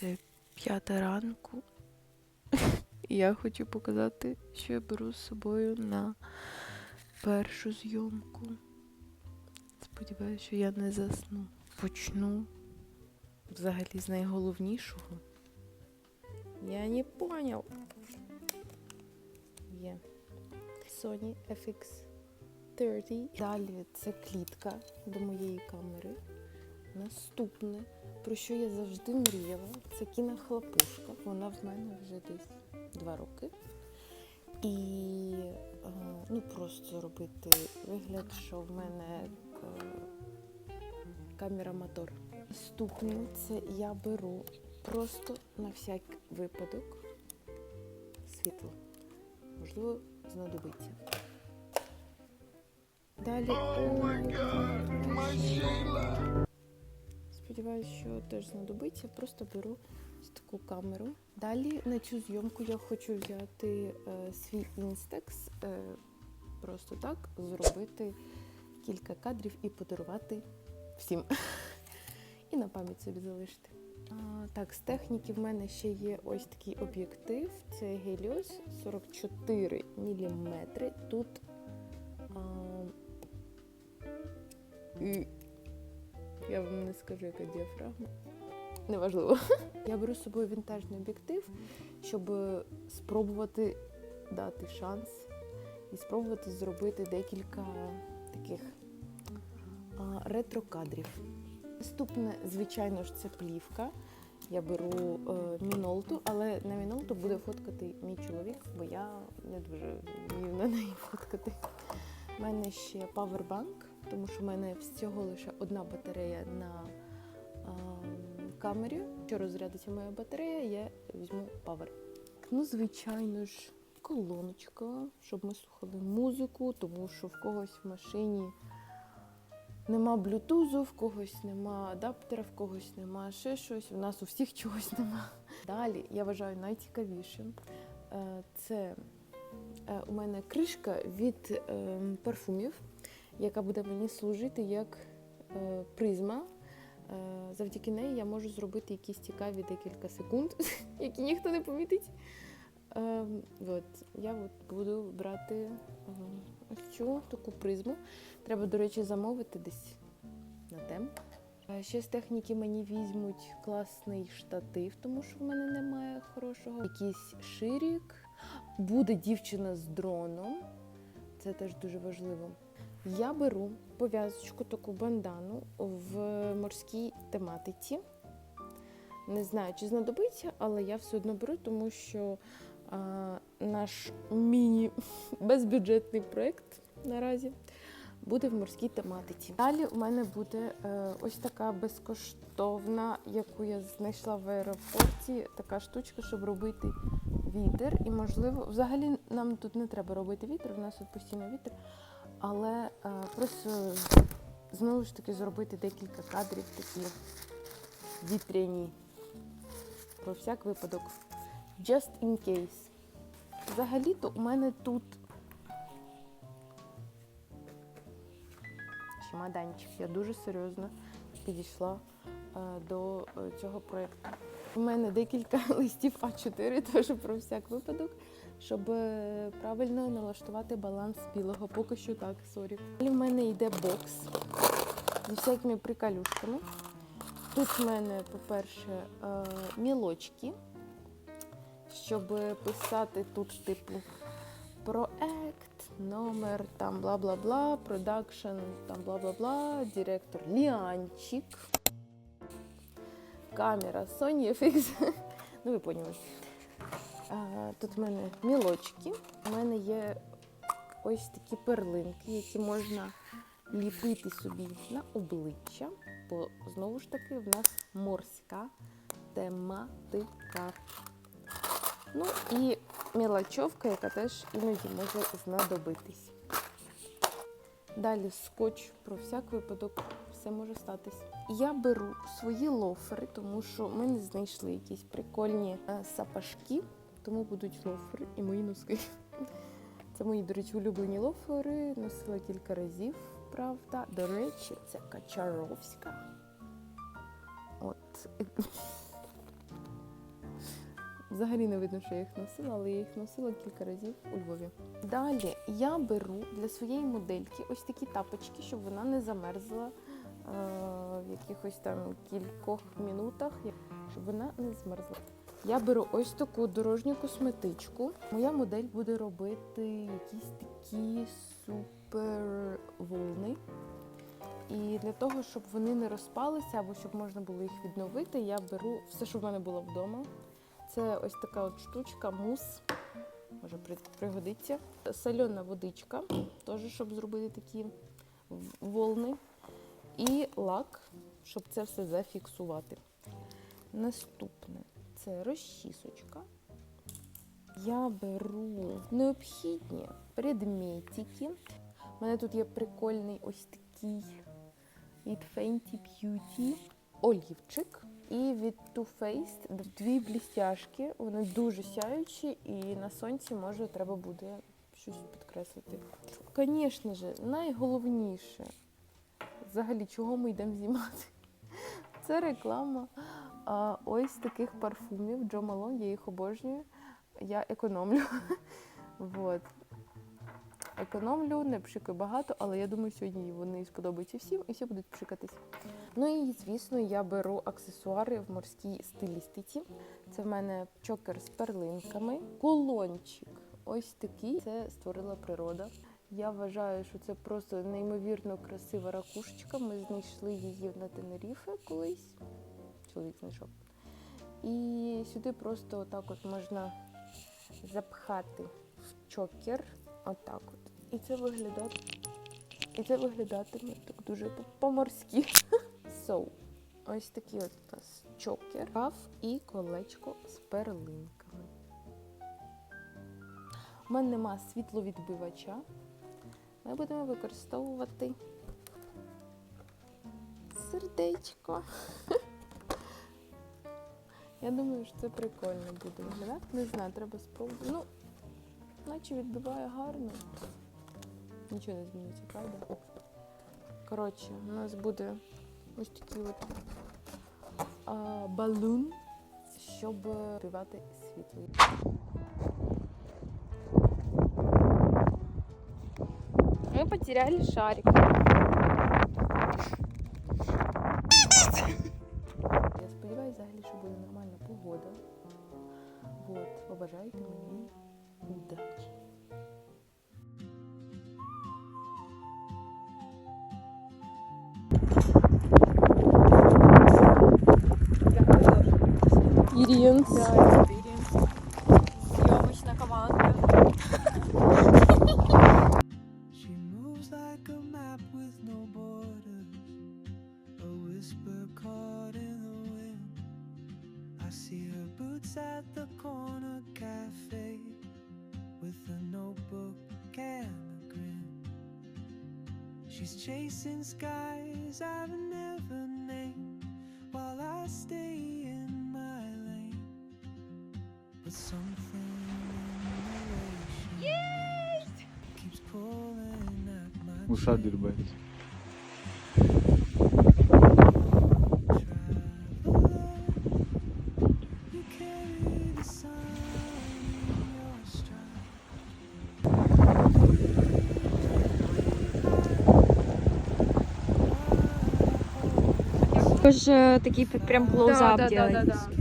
Це п'ята ранку. Я хочу показати, що я беру з собою на першу зйомку. Сподіваюся, що я не засну. Почну взагалі з найголовнішого. Я не поняв. Є. Sony FX30. Далі це клітка до моєї камери. Наступне, про що я завжди мріяла, це кінохлопушка. Вона в мене вже десь два роки. І е, ну, просто робити вигляд, що в мене е, камера мотор. Наступне це я беру просто на всяк випадок світло. Можливо, знадобиться. Далі. Сподіваюсь, що теж знадобиться. Просто беру ось таку камеру. Далі на цю зйомку я хочу взяти е, свій інстекс, е, просто так, зробити кілька кадрів і подарувати всім. І на пам'ять собі залишити. А, так, з техніки в мене ще є ось такий об'єктив. Це Helios 44 мм. Тут а, і я вам не скажу, яка діафрагма. Неважливо. Я беру з собою вінтажний об'єктив, щоб спробувати дати шанс і спробувати зробити декілька таких ретро-кадрів. Наступне, звичайно ж, це плівка. Я беру е, мінолту, але на мінолту буде фоткати мій чоловік, бо я не дуже вмію на неї фоткати. У мене ще павербанк, тому що в мене всього лише одна батарея на е, камері. Якщо розрядиться моя батарея, я візьму павер. Ну, звичайно ж, колоночка, щоб ми слухали музику, тому що в когось в машині нема блютузу, в когось нема адаптера, в когось нема ще щось. У нас у всіх чогось нема. Далі я вважаю найцікавішим. е, Це е, у мене кришка від е, парфумів, яка буде мені служити як е, призма. Е, Завдяки неї я можу зробити якісь цікаві декілька секунд, які ніхто не помітить. Е, от, я от буду брати ось цю таку призму. Треба, до речі, замовити десь на тем. Е, Ще з техніки мені візьмуть класний штатив, тому що в мене немає хорошого. Якийсь ширік. Буде дівчина з дроном. Це теж дуже важливо. Я беру пов'язочку, таку бандану в морській тематиці. Не знаю, чи знадобиться, але я все одно беру, тому що а, наш міні-безбюджетний проєкт наразі буде в морській тематиці. Далі у мене буде е, ось така безкоштовна, яку я знайшла в аеропорті, така штучка, щоб робити вітер. І, можливо, взагалі нам тут не треба робити вітер, у нас тут постійно вітер. Але е, просто знову ж таки зробити декілька кадрів такі вітряні. Про всяк випадок. Just in case. Взагалі-то у мене тут чемоданчик. Я дуже серйозно підійшла е, до е, цього проєкту. У мене декілька листів А4, теж про всяк випадок, щоб е, правильно налаштувати баланс білого. Поки що так, сорі. Далі в мене йде бокс зі всякими приколюшками. Тут в мене, по-перше, е, мілочки, щоб писати тут, типу, проект, номер, там бла-бла-бла, продакшн, там бла-бла-бла, директор Ліанчик, камера Sony FX. ну, ви поняли. Тут в мене мілочки. У мене є ось такі перлинки, які можна ліпити собі на обличчя, бо знову ж таки в нас морська тематика. Ну і мілочовка, яка теж іноді може знадобитись. Далі скотч про всяк випадок, все може статись. Я беру свої лофери, тому що ми не знайшли якісь прикольні е, сапожки, тому будуть лофери і мої носки. Це мої, до речі, улюблені лофери. Носила кілька разів, правда. До речі, це Качаровська. От. Взагалі не видно, що я їх носила, але я їх носила кілька разів у Львові. Далі я беру для своєї модельки ось такі тапочки, щоб вона не замерзла е, в якихось там кількох минутах, щоб вона не змерзла. Я беру ось таку дорожню косметичку. Моя модель буде робити якісь такі супер волни. І для того, щоб вони не розпалися або щоб можна було їх відновити, я беру все, що в мене було вдома. Це ось така от штучка, мус. Може пригодиться. Сольона водичка, теж щоб зробити такі волни. І лак, щоб це все зафіксувати. Наступне це розчісочка. Я беру необхідні предметики. У мене тут є прикольний ось такий від Fenty Beauty олівчик. І від Too Faced дві блістяшки. Вони дуже сяючі, і на сонці може треба буде щось підкреслити. Звісно ж, найголовніше, взагалі, чого ми йдемо знімати, це реклама ось таких парфумів Джо Малон, я їх обожнюю. Я економлю. Вот. Економлю, не пшикаю багато, але я думаю, сьогодні вони сподобаються всім і всі будуть пшикатись. Ну і звісно, я беру аксесуари в морській стилістиці. Це в мене чокер з перлинками, кулончик. Ось такий. Це створила природа. Я вважаю, що це просто неймовірно красива ракушечка. Ми знайшли її на Тенеріфе колись. Чоловік знайшов. І сюди просто отак от можна запхати в чокер. Отак от. І це виглядає. І це виглядатиме так дуже по- по-морськи. So, ось такий от у нас чокер, каф і колечко з перлинками. У мене нема світловідбивача. Ми будемо використовувати сердечко. Я думаю, що це прикольно буде виглядати. Не знаю, треба спробувати. Ну, наче відбиває гарно. Нічого не зміниться, правда? Коротше, у нас буде ось такий от а, балун, щоб вбивати світло. Мы потеряли шарик. нормальна погода. Вот, побажайте мені удачі. Ірінс. Съемочная команда. She moves like a map with no borders, a whisper caught in the wind. I see her boots at the corner cafe with a notebook and a grin. She's chasing skies I've never named while I stay in my lane. But something in the way she keeps pulling at my Уша chain. Тоже такий п- прям клоузап да, да, да, да, да.